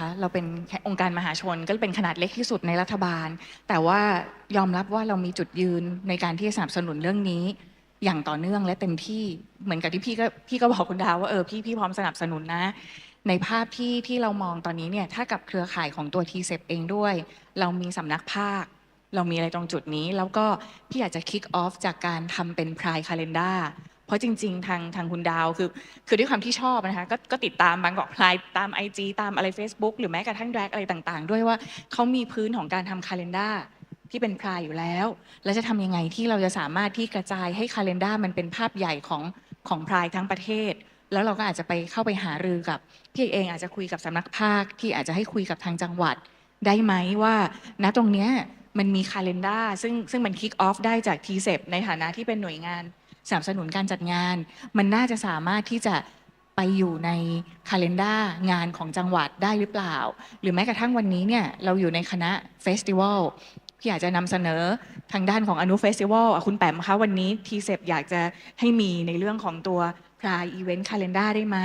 คะเราเป็นองค์การมหาชนก็เป็นขนาดเล็กที่สุดในรัฐบาล แต่ว่ายอมรับว่าเรามีจุดยืนในการที่จะสนับสนุนเรื่องนี้ อย่างต่อเนื่องและเต็มที่เหมือนกับที่พี่ก็พี่ก็บอกคุณดาวว่าเออพี่พี่พร้อมสนับสนุนนะ ในภาพที่ที่เรามองตอนนี้เนี่ยถ้ากับเครือข่ายของตัว t ีเซเองด้วย เรามีสำนักภาค เรามีอะไรตรงจุดนี้ แล้วก็พี่อยากจะ kick off จากการทำเป็น Pride Calendar เพราะจริง ๆ ทางทางคุณดาวคือ คือด้วยความที่ชอบนะคะกก็ติดตามบางกอกพลายตาม IG ตามอะไร Facebook หรือแม้กระทั่ง drag อะไรต่างๆ ด้วยว่าเขามีพื้นของการทำคาล endar ที่เป็นพรายอยู่แล้ว แล้วจะทำยังไงที่เราจะสามารถที่กระจายให้คาล endar มันเป็นภาพใหญ่ของของพรายทั้งประเทศ แล้วเราก็อาจจะไปเข้าไปหารือกับพี่เองอาจจะคุยกับสำนักภาคที่อาจจะให้คุยกับทางจังหวัดได้ไหมว่า ณตรงเนี้ยมันมีคาล endar ซึ่งซึ่งมัน kick off ได้จาก t ีเในฐานะที่เป็นหน่วยงาน สนับสนุนการจัดงาน มันน่าจะสามารถที่จะไปอยู่ในคาล endar งานของจังหวัดได้หรือเปล่า หรือแม้กระทั่งวันนี้เนี่ยเราอยู่ในคณะเฟสติวัลพี่อยากจะนำเสนอทางด้านของอนุเฟสติวัลคุณแปมคะวันนี้ทีเซอยากจะให้มีในเรื่องของตัว พรายอีเวนต์คาล endar ได้ไหม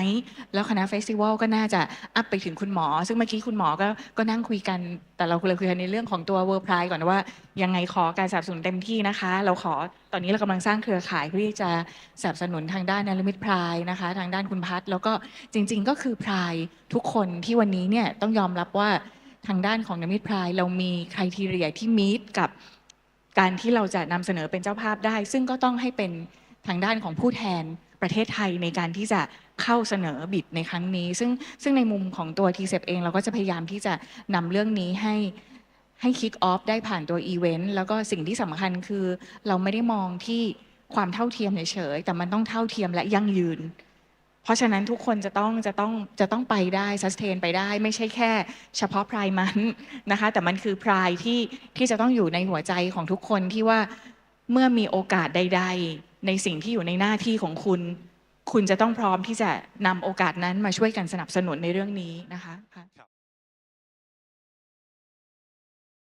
แล้วคณะเฟสติวัลก็น่าจะอัพไปถึงคุณหมอ ซึ่งเมื่อกี้คุณหมอก็ก็นั่งคุยกัน แต่เราเลยคุยกันในเรื่องของตัวเวอร์พรายก่อนว่า ยังไงขอการสนับสนุนเต็มที่นะคะ เราขอตอนนี้เรากำลังสร้างเครือข่ายเพื่อที่จะสนับสนุนทางด้านนลมิตพรายนะคะ ทางด้านคุณพัฒแล้วก็จริง ๆ ก็คือพรายทุกคนที่วันนี้เนี่ยต้องยอมรับว่าทางด้านของนลมิตพรายเรามีคุณทีเรียที่มีดกับการที่เราจะนำเสนอเป็นเจ้าภาพได้ ซึ่งก็ต้องให้เป็นทางด้านของผู้แทน ประเทศไทยในการที่จะเข้าเสนอบิดในครั้งนี้ ซึ่งซึ่งในมุมของตัว t ีเเองเราก็จะพยายามที่จะนำเรื่องนี้ให้ให้คิกออฟได้ผ่านตัวอีเวนต์แล้วก็สิ่งที่สำคัญคือเราไม่ได้มองที่ความเท่าเทียมเฉยๆแต่มันต้องเท่าเทียมและยั่งยืน เพราะฉะนั้นทุกคนจะต้องจะต้องจะต้องไปได้สเทนไปได้ ไม่ใช่แค่ เฉพาะพรายมันนะคะ แต่มันคือพรายที่ที่จะต้องอยู่ในหัวใจของทุกคนที่ว่าเมื่อมีโอกาสใด ๆ ในสิ่งที่อยู่ในหน้าที่ของคุณ คุณจะต้องพร้อมที่จะนำโอกาสนั้นมาช่วยกันสนับสนุนในเรื่องนี้นะคะ